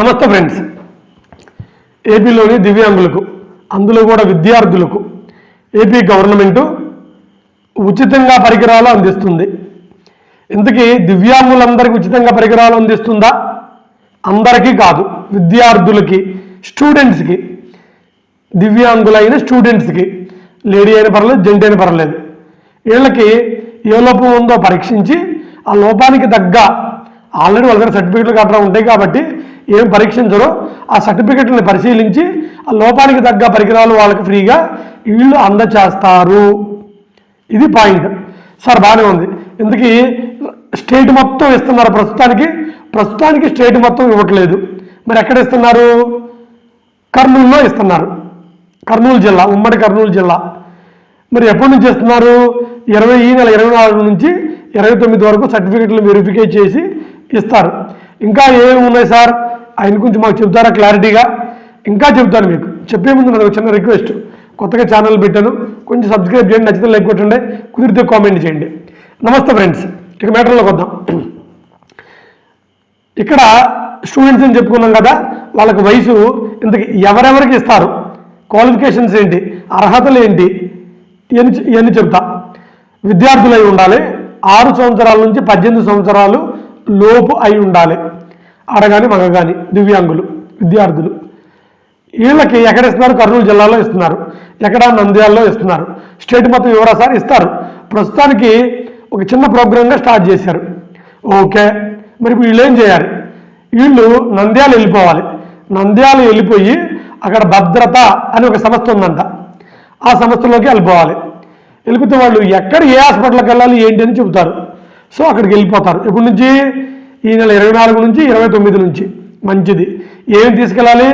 నమస్తే ఫ్రెండ్స్. ఏపీలోని దివ్యాంగులకు అందులో కూడా విద్యార్థులకు ఏపీ గవర్నమెంటు ఉచితంగా పరికరాలు అందిస్తుంది. ఇంతకీ దివ్యాంగులందరికీ ఉచితంగా పరికరాలు అందిస్తుందా? అందరికీ కాదు విద్యార్థులకి స్టూడెంట్స్కి దివ్యాంగులైన స్టూడెంట్స్కి లేడీ అయిన పర్లేదు జెంట్ అయిన పర్లేదు వీళ్ళకి ఏ లోపం ఉందో పరీక్షించి ఆ లోపానికి తగ్గ ఆల్రెడీ వాళ్ళ దగ్గర సర్టిఫికెట్లు గట్రా ఉంటాయి కాబట్టి ఏం పరీక్షించరో. ఆ సర్టిఫికెట్ని పరిశీలించి ఆ లోపానికి తగ్గ పరికరాలు వాళ్ళకి ఫ్రీగా వీళ్ళు అందచేస్తారు. ఇది పాయింట్. సార్ బాగానే ఉంది. ఇందుకీ స్టేట్ మొత్తం ఇస్తున్నారు ప్రస్తుతానికి. ప్రస్తుతానికి స్టేట్ మొత్తం ఇవ్వట్లేదు. మరి ఎక్కడ ఇస్తున్నారు? కర్నూలులో ఇస్తున్నారు. కర్నూలు జిల్లా ఉమ్మడి కర్నూలు జిల్లా. మరి ఎప్పటి నుంచి ఇస్తున్నారు? ఇరవై ఈ నెల ఇరవై నాలుగు నుంచి ఇరవై తొమ్మిది వరకు సర్టిఫికెట్లు వెరిఫికేట్ చేసి ఇస్తారు. ఇంకా ఏమి ఉన్నాయి సార్? ఆయన గురించి మాకు చెప్తారా క్లారిటీగా? ఇంకా చెప్తాను మీకు. చెప్పే ముందు నాకు చిన్న రిక్వెస్ట్. కొత్తగా ఛానల్ పెట్టాను. కొంచెం సబ్స్క్రైబ్ చేయండి నచ్చితే లైక్ కొట్టండి కుదిరితే కామెంట్ చేయండి. నమస్తే ఫ్రెండ్స్. ఇక మ్యాటర్లోకి వద్దాం. ఇక్కడ స్టూడెంట్స్ అని చెప్పుకున్నాం కదా వాళ్ళకి వయసు ఇంతకి ఎవరెవరికి ఇస్తారు? క్వాలిఫికేషన్స్ ఏంటి? అర్హతలు ఏంటి? ఇవన్నీ ఇవన్నీ చెప్తా. విద్యార్థులు అయి ఉండాలి. ఆరు సంవత్సరాల నుంచి పద్దెనిమిది సంవత్సరాలు లోపు అయి ఉండాలి. ఆడగాని మగగాని దివ్యాంగులు విద్యార్థులు. వీళ్ళకి ఎక్కడ ఇస్తున్నారు? కర్నూలు జిల్లాలో ఇస్తున్నారు. ఎక్కడ? నంద్యాలలో ఇస్తున్నారు. స్టేట్ మొత్తం ఎవరా సార్ ఇస్తారు. ప్రస్తుతానికి ఒక చిన్న ప్రోగ్రామ్గా స్టార్ట్ చేశారు. ఓకే. మరి వీళ్ళు ఏం చేయాలి? వీళ్ళు నంద్యాల వెళ్ళిపోవాలి. నంద్యాలు వెళ్ళిపోయి అక్కడ భద్రత అని ఒక సంస్థ ఉందంట. ఆ సంస్థలోకి వెళ్ళిపోవాలి. వెళ్ళిపోతే వాళ్ళు ఎక్కడ ఏ హాస్పిటల్కి వెళ్ళాలి ఏంటి అని చెబుతారు. సో అక్కడికి వెళ్ళిపోతారు. ఎప్పటి నుంచి? ఈ నెల ఇరవై నాలుగు నుంచి ఇరవై తొమ్మిది నుంచి మంచిది. ఏం తీసుకెళ్ళాలి?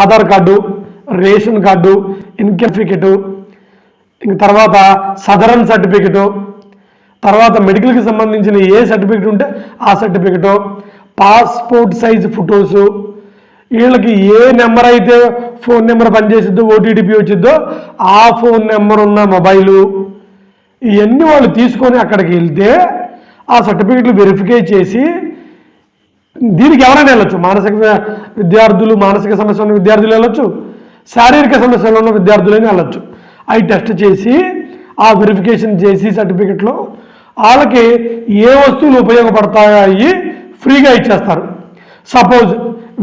Aadhaar card ration card income certificate ఇంక తర్వాత సదరన్ సర్టిఫికెటు తర్వాత మెడికల్కి సంబంధించిన ఏ సర్టిఫికెట్ ఉంటే ఆ సర్టిఫికెటు పాస్పోర్ట్ సైజ్ ఫొటోసు వీళ్ళకి ఏ నెంబర్ అయితే ఫోన్ నెంబర్ పనిచేసిద్దో ఓటీటీపీ వచ్చిద్దో ఆ ఫోన్ నెంబర్ ఉన్న మొబైలు ఇవన్నీ వాళ్ళు తీసుకొని అక్కడికి వెళ్తే ఆ సర్టిఫికెట్లు వెరిఫికై చేసి దీనికి ఎవరైనా వెళ్ళొచ్చు. మానసిక విద్యార్థులు మానసిక సమస్య ఉన్న విద్యార్థులు వెళ్ళొచ్చు. శారీరక సమస్యలు ఉన్న విద్యార్థులైనా వెళ్ళొచ్చు. అవి టెస్ట్ చేసి ఆ వెరిఫికేషన్ చేసి సర్టిఫికెట్లో వాళ్ళకి ఏ వస్తువులు ఉపయోగపడతాయి ఫ్రీగా ఇచ్చేస్తారు. సపోజ్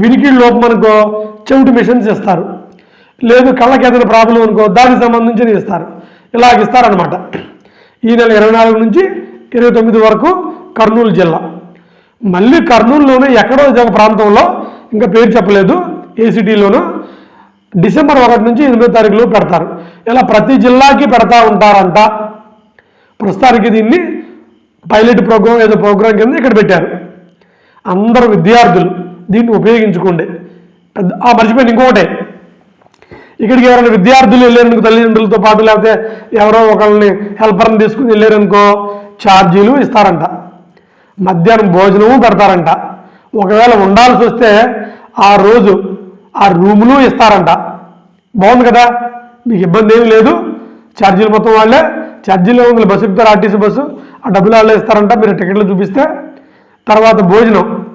వినికి లోపం అనుకో చెవిటి మిషన్స్ ఇస్తారు. లేదు కళ్ళకి ఏదైనా ప్రాబ్లం అనుకో దానికి సంబంధించి ఇస్తారు. ఇలాగ ఇస్తారనమాట ఈ నెల ఇరవై నాలుగు నుంచి ఇరవై తొమ్మిది వరకు కర్నూలు జిల్లా. మళ్ళీ కర్నూలులోనే ఎక్కడో ఒక ప్రాంతంలో ఇంకా పేరు చెప్పలేదు ఏ సిటీలోనూ డిసెంబర్ ఒకటి నుంచి ఎనిమిదో తారీఖులో పెడతారు. ఇలా ప్రతి జిల్లాకి పెడతా ఉంటారంట. ప్రస్తుతానికి దీన్ని పైలట్ ప్రోగ్రామ్ ఏదో ప్రోగ్రాం కింద ఇక్కడ పెట్టారు. అందరు విద్యార్థులు దీన్ని ఉపయోగించుకోండి. పెద్ద ఆ మర్చిపోయింది ఇంకొకటే. ఇక్కడికి ఎవరైనా విద్యార్థులు వెళ్ళారనుకో తల్లిదండ్రులతో పాటు లేకపోతే ఎవరో ఒకళ్ళని హెల్పర్ని తీసుకుని వెళ్ళారనుకో ఛార్జీలు ఇస్తారంట. మధ్యాహ్నం భోజనము పెడతారంట. ఒకవేళ ఉండాల్సి వస్తే ఆ రోజు ఆ రూములు ఇస్తారంట. బాగుంది కదా? మీకు ఇబ్బంది ఏమి లేదు. ఛార్జీలు మొత్తం వాళ్ళే. ఛార్జీలు ఉంది బస్సు ఎక్కుతారు ఆర్టీసీ బస్సు. ఆ డబ్బులు వాళ్ళే ఇస్తారంట. మీరు టికెట్లు చూపిస్తే. తర్వాత భోజనం.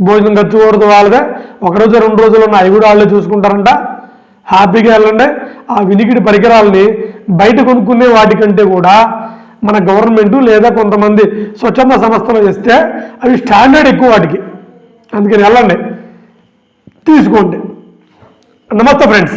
భోజనం ఖర్చు కూడదు వాళ్ళదే ఒకరోజు రెండు రోజులు ఉన్న అవి కూడా వాళ్ళే చూసుకుంటారంట. హ్యాపీగా వెళ్ళండి. ఆ వినికిడి పరికరాలని బయట కొనుక్కునే వాటికంటే కూడా మన గవర్నమెంట్ లేదా కొంతమంది స్వచ్ఛంద సంస్థలు ఇస్తే అవి స్టాండర్డ్ ఎక్కువ వాటికి. అందుకని వెళ్ళండి. తీసుకోండి. నమస్తే ఫ్రెండ్స్